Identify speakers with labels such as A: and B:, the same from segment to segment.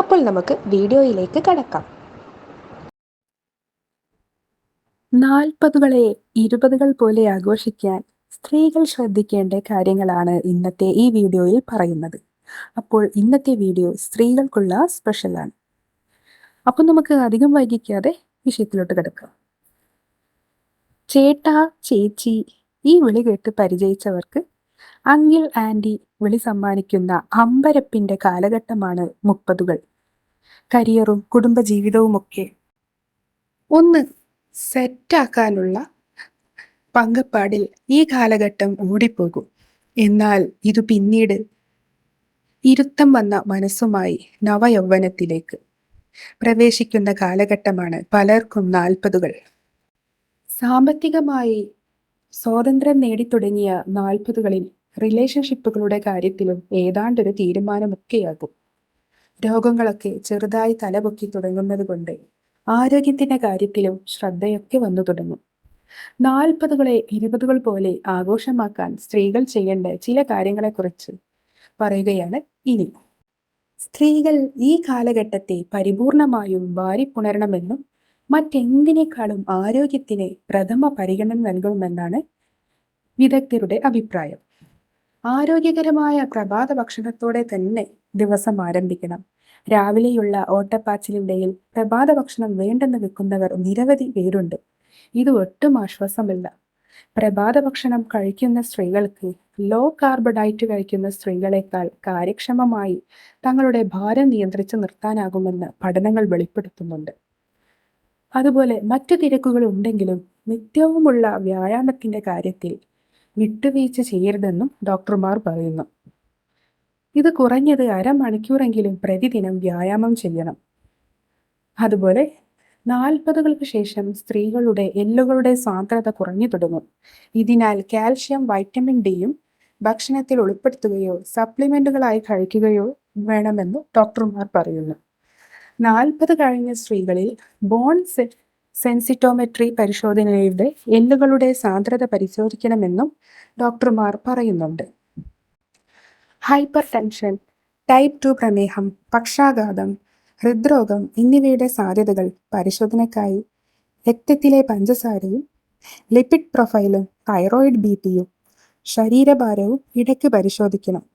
A: അപ്പോൾ നമുക്ക് വീഡിയോയിലേക്ക് കടക്കാം.
B: നാൽപ്പതുകളെ ഇരുപതുകൾ പോലെ ആഘോഷിക്കാൻ സ്ത്രീകൾ ശ്രദ്ധിക്കേണ്ട കാര്യങ്ങളാണ് ഇന്നത്തെ ഈ വീഡിയോയിൽ പറയുന്നത്. അപ്പോൾ ഇന്നത്തെ വീഡിയോ സ്ത്രീകൾക്കുള്ള സ്പെഷ്യലാണ്. അപ്പോൾ നമുക്ക് അധികം വൈകിക്കാതെ വിഷയത്തിലോട്ട് കിടക്കാം. ചേട്ടാ ചേച്ചി ഈ വിളി കേട്ട് പരിചയിച്ചവർക്ക് അങ്കിൾ ആന്റി വിളി സമ്മാനിക്കുന്ന അമ്പരപ്പിന്റെ കാലഘട്ടമാണ് മുപ്പതുകൾ. കരിയറും കുടുംബജീവിതവുമൊക്കെ ഒന്ന് സെറ്റാക്കാനുള്ള പങ്കപ്പാടിൽ ഈ കാലഘട്ടം ഓടിപ്പോകും. എന്നാൽ ഇത് പിന്നീട് ഇരുത്തം വന്ന മനസ്സുമായി നവയൗവനത്തിലേക്ക് പ്രവേശിക്കുന്ന കാലഘട്ടമാണ് പലർക്കും നാൽപ്പതുകൾ. സാമ്പത്തികമായി സ്വാതന്ത്ര്യം നേടിത്തുടങ്ങിയ നാൽപ്പതുകളിൽ റിലേഷൻഷിപ്പുകളുടെ കാര്യത്തിലും ഏതാണ്ടൊരു തീരുമാനമൊക്കെയാകും. രോഗങ്ങളൊക്കെ ചെറുതായി തലപൊക്കി തുടങ്ങുന്നത് കൊണ്ട് ആരോഗ്യത്തിന്റെ കാര്യത്തിലും ശ്രദ്ധയൊക്കെ വന്നു തുടങ്ങും. നാൽപ്പതുകളെ ഇരുപതുകൾ പോലെ ആഘോഷമാക്കാൻ സ്ത്രീകൾ ചെയ്യേണ്ട ചില കാര്യങ്ങളെക്കുറിച്ച് പറയുകയാണ് ഇനി. സ്ത്രീകൾ ഈ കാലഘട്ടത്തെ പരിപൂർണമായും വാരിപ്പുണരണമെന്നും മറ്റെന്തിനേക്കാളും ആരോഗ്യത്തിന് പ്രഥമ പരിഗണന നൽകണമെന്നാണ് വിദഗ്ധരുടെ അഭിപ്രായം. ആരോഗ്യകരമായ പ്രഭാത ഭക്ഷണത്തോടെ തന്നെ ദിവസം ആരംഭിക്കണം. രാവിലെയുള്ള ഓട്ടപ്പാച്ചിലിന്റെയിൽ പ്രഭാത ഭക്ഷണം വേണ്ടെന്ന് വെക്കുന്നവർ നിരവധി പേരുണ്ട്. ഇത് ഒട്ടും ആശ്വാസമില്ല. പ്രഭാത ഭക്ഷണം കഴിക്കുന്ന സ്ത്രീകൾക്ക് ലോ കാർബ് ഡയറ്റ് കഴിക്കുന്ന സ്ത്രീകളെക്കാൾ കാര്യക്ഷമമായി തങ്ങളുടെ ഭാരം നിയന്ത്രിച്ച് നിർത്താനാകുമെന്ന് പഠനങ്ങൾ വെളിപ്പെടുത്തുന്നുണ്ട്. അതുപോലെ മറ്റു തിരക്കുകൾ ഉണ്ടെങ്കിലും നിത്യവുമുള്ള വ്യായാമത്തിന്റെ കാര്യത്തിൽ വിട്ടുവീഴ്ച ചെയ്യരുതെന്നും ഡോക്ടർമാർ പറയുന്നു. ഇത് കുറഞ്ഞത് അരമണിക്കൂറെങ്കിലും പ്രതിദിനം വ്യായാമം ചെയ്യണം. അതുപോലെ നാൽപ്പതുകൾക്ക് ശേഷം സ്ത്രീകളുടെ എല്ലുകളുടെ സാന്ദ്രത കുറഞ്ഞു തുടങ്ങും. ഇതിനാൽ കാൽഷ്യം വൈറ്റമിൻ ഡിയും ഭക്ഷണത്തിൽ ഉൾപ്പെടുത്തുകയോ സപ്ലിമെന്റുകളായി കഴിക്കുകയോ വേണമെന്ന് ഡോക്ടർമാർ പറയുന്നു. നാൽപ്പത് കഴിഞ്ഞ സ്ത്രീകളിൽ ബോൺ സെൻസിറ്റോമെട്രി പരിശോധനയുടെ എല്ലുകളുടെ സാന്ദ്രത പരിശോധിക്കണമെന്നും ഡോക്ടർമാർ പറയുന്നുണ്ട്. ഹൈപ്പർ ടെൻഷൻ ടൈപ്പ് ടു പ്രമേഹം പക്ഷാഘാതം ഹൃദ്രോഗം എന്നിവയുടെ സാധ്യതകൾ പരിശോധനയ്ക്കായി രക്തത്തിലെ പഞ്ചസാരയും ലിപിഡ് പ്രൊഫൈലും തൈറോയിഡ് ബി പിയും ശരീരഭാരവും ഇടയ്ക്ക് പരിശോധിക്കണം.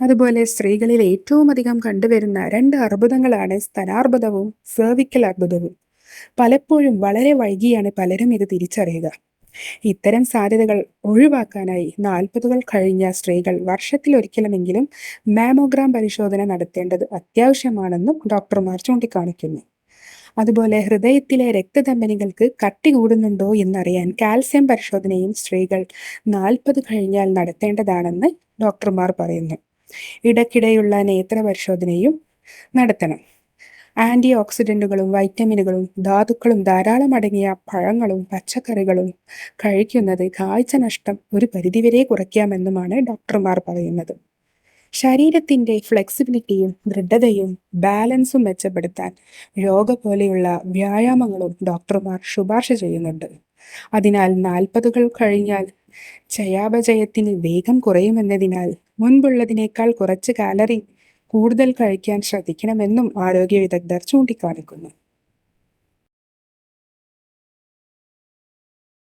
B: അതുപോലെ സ്ത്രീകളിൽ ഏറ്റവും അധികം കണ്ടുവരുന്ന രണ്ട് അർബുദങ്ങളാണ് സ്തനാർബുദവും സെർവിക്കൽ അർബുദവും. പലപ്പോഴും വളരെ വൈകിയാണ് പലരും ഇത് തിരിച്ചറിയുക. ഇത്തരം സാധ്യതകൾ ഒഴിവാക്കാനായി നാൽപ്പതുകൾ കഴിഞ്ഞ സ്ത്രീകൾ വർഷത്തിൽ വർഷത്തിലൊരിക്കലുമെങ്കിലും മാമോഗ്രാം പരിശോധന നടത്തേണ്ടത് അത്യാവശ്യമാണെന്നും ഡോക്ടർമാർ ചൂണ്ടിക്കാണിക്കുന്നു. അതുപോലെ ഹൃദയത്തിലെ രക്തധമനികൾക്ക് കട്ടി കൂടുന്നുണ്ടോ എന്നറിയാൻ കാൽസ്യം പരിശോധനയും സ്ത്രീകൾ നാൽപ്പത് കഴിഞ്ഞാൽ നടത്തേണ്ടതാണെന്ന് ഡോക്ടർമാർ പറയുന്നു. ഇടയ്ക്കിടെയുള്ള നേത്ര പരിശോധനയും നടത്തണം. ആന്റി ഓക്സിഡന്റുകളും വൈറ്റമിനുകളും ധാതുക്കളും ധാരാളം അടങ്ങിയ പഴങ്ങളും പച്ചക്കറികളും കഴിക്കുന്നത് കാഴ്ച നഷ്ടം ഒരു പരിധിവരെ കുറയ്ക്കാമെന്നുമാണ് ഡോക്ടർമാർ പറയുന്നത്. ശരീരത്തിന്റെ ഫ്ലെക്സിബിലിറ്റിയും ദൃഢതയും ബാലൻസും മെച്ചപ്പെടുത്താൻ യോഗ പോലെയുള്ള വ്യായാമങ്ങളും ഡോക്ടർമാർ ശുപാർശ ചെയ്യുന്നുണ്ട്. അതിനാൽ നാൽപ്പതുകൾ കഴിഞ്ഞാൽ ചയാപചയത്തിന് വേഗം കുറയുമെന്നതിനാൽ മുൻപുള്ളതിനേക്കാൾ കുറച്ച് കാലറി കൂടുതൽ കഴിക്കാൻ ശ്രദ്ധിക്കണമെന്നും ആരോഗ്യ വിദഗ്ധർ ചൂണ്ടിക്കാണിക്കുന്നു.